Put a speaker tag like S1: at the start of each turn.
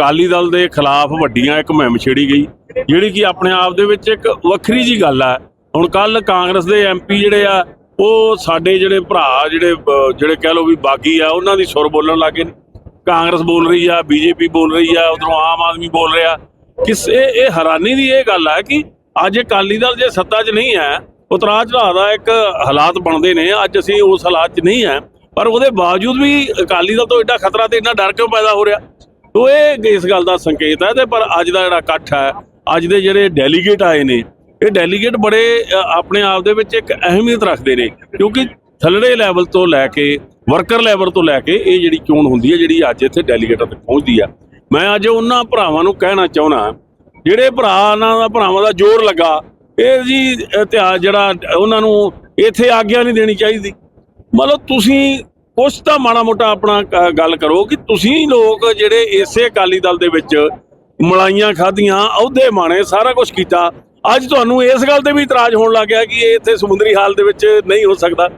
S1: ਅਕਾਲੀ ਦਲ ਦੇ ਖਿਲਾਫ ਵੱਡੀਆਂ ਇੱਕ ਮੁਹਿੰਮ ਛੇੜੀ ਗਈ, ਜਿਹੜੀ ਕਿ ਆਪਣੇ ਆਪ ਦੇ ਵਿੱਚ ਇੱਕ ਵੱਖਰੀ ਜੀ ਗੱਲ ਆ। ਹੁਣ ਕੱਲ ਕਾਂਗਰਸ ਦੇ ਐਮਪੀ ਜਿਹੜੇ ਆ, ਉਹ ਸਾਡੇ ਜਿਹੜੇ ਭਰਾ, ਜਿਹੜੇ ਜਿਹੜੇ ਕਹਿ ਲਓ ਵੀ ਬਾਗੀ ਆ, ਉਹਨਾਂ ਦੀ ਸੁਰ ਬੋਲਣ ਲੱਗੇ ਨੇ। ਕਾਂਗਰਸ ਬੋਲ ਰਹੀ ਆ, ਬੀਜੇਪੀ ਬੋਲ ਰਹੀ ਆ, ਉਧਰੋਂ ਆਮ ਆਦਮੀ ਬੋਲ ਰਿਹਾ। ਕਿਸ, ਇਹ ਇਹ ਹੈਰਾਨੀ ਦੀ ਇਹ ਗੱਲ ਹੈ ਕਿ ਅੱਜ ਅਕਾਲੀ ਦਲ ਜੇ ਸੱਤਾ 'ਚ ਨਹੀਂ ਹੈ, ਉਤਰਾਅ ਚੜਾਅ ਦਾ ਇੱਕ ਹਾਲਾਤ ਬਣਦੇ ਨੇ, ਅੱਜ ਅਸੀਂ ਉਸ ਹਾਲਾਤ 'ਚ ਨਹੀਂ ਹੈ, ਪਰ ਉਹਦੇ ਬਾਵਜੂਦ ਵੀ ਅਕਾਲੀ ਦਲ ਤੋਂ ਐਡਾ ਖਤਰਾ ਤੇ ਇੰਨਾ ਡਰ ਕਿਉਂ ਪੈਦਾ ਹੋ ਰਿਹਾ? ਤੋ ਇਹ ਇਸ ਗੱਲ ਦਾ ਸੰਕੇਤ ਹੈ ਤੇ ਪਰ ਅੱਜ ਦਾ ਜਿਹੜਾ ਇਕੱਠ ਹੈ, ਅੱਜ ਦੇ ਜਿਹੜੇ ਡੈਲੀਗੇਟ ਆਏ ਨੇ, ਇਹ ਡੈਲੀਗੇਟ ਬੜੇ ਆਪਣੇ ਆਪ ਦੇ ਵਿੱਚ ਇੱਕ ਅਹਿਮੀਅਤ ਰੱਖਦੇ ਨੇ ਕਿਉਂਕਿ ਥੱਲੜੇ ਲੈਵਲ ਤੋਂ ਲੈ ਕੇ ਵਰਕਰ ਲੈਵਲ ਤੋਂ ਲੈ ਕੇ ਇਹ ਜਿਹੜੀ ਚੋਣ ਹੁੰਦੀ ਹੈ, ਜਿਹੜੀ ਅੱਜ ਇੱਥੇ ਡੈਲੀਗੇਟਾਂ ਤੱਕ ਪਹੁੰਚਦੀ ਆ। ਮੈਂ ਅੱਜ ਉਹਨਾਂ ਭਰਾਵਾਂ ਨੂੰ ਕਹਿਣਾ ਚਾਹੁੰਦਾ ਜਿਹੜੇ ਭਰਾ ਨਾਲ ਦਾ ਭਰਾਵਾਂ ਦਾ ਜ਼ੋਰ ਲੱਗਾ, ਇਹ ਜੀ ਇਤਿਹਾਸ ਜਿਹੜਾ ਉਹਨਾਂ ਨੂੰ ਇੱਥੇ ਆਗਿਆ ਨਹੀਂ ਦੇਣੀ ਚਾਹੀਦੀ। ਮਤਲਬ ਤੁਸੀਂ ਕੁਛ ਤਾਂ ਮਾੜਾ ਮੋਟਾ ਆਪਣਾ ਗੱਲ ਕਰੋ ਕਿ ਤੁਸੀਂ ਲੋਕ ਜਿਹੜੇ ਇਸੇ ਅਕਾਲੀ ਦਲ ਦੇ ਵਿੱਚ ਮਲਾਈਆਂ ਖਾਧੀਆਂ, ਅਹੁਦੇ ਮਾਣੇ, ਸਾਰਾ ਕੁਝ ਕੀਤਾ। ਅੱਜ ਤੁਹਾਨੂੰ ਇਸ ਗੱਲ ਤੇ ਵੀ ਇਤਰਾਜ਼ ਹੋਣ ਲੱਗ ਗਿਆ ਕਿ ਇਹ ਇੱਥੇ ਸਮੁੰਦਰੀ ਹਾਲ ਦੇ ਵਿੱਚ ਨਹੀਂ ਹੋ ਸਕਦਾ।